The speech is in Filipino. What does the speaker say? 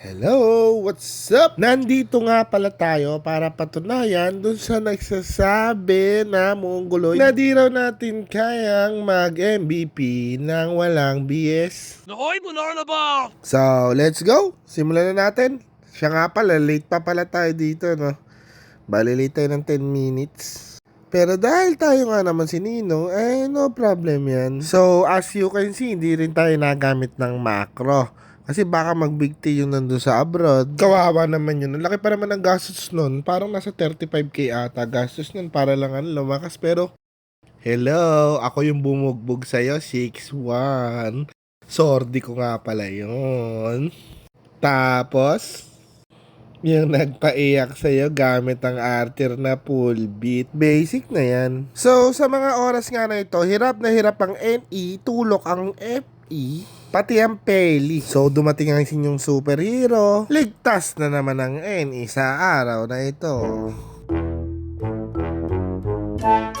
Hello, what's up? Nandito nga pala tayo para patunayan dun sa nagsasabi na mungguloy na di raw natin kayang mag-MVP nang walang BS. Nahoy mo na ba? So, let's go! Simulan na natin. Siya nga pala, late pa pala tayo dito, no? Bali, late tayo ng 10 minutes. Pero dahil tayo nga naman si Nino, eh, no problem yan. So, as you can see, hindi rin tayo nagamit ng macro. Kasi baka mag-big T yung nandun sa abroad. Kawawa naman yun. Ang laki pa naman ng gastos nun. Parang nasa 35k ata. Gastos nun para lang ano, lumakas. Pero, hello, ako yung bumugbog sa'yo, 6'1". Sordi ko nga pala yun. Tapos, yung nagpaiyak sa'yo gamit ang arter na full beat. Basic na yan. So, sa mga oras nga na ito, hirap na hirap ang NE, tulok ang FE, pati ang Peli. So dumating ang inyong superhero, ligtas na naman ang N sa araw na ito. Thank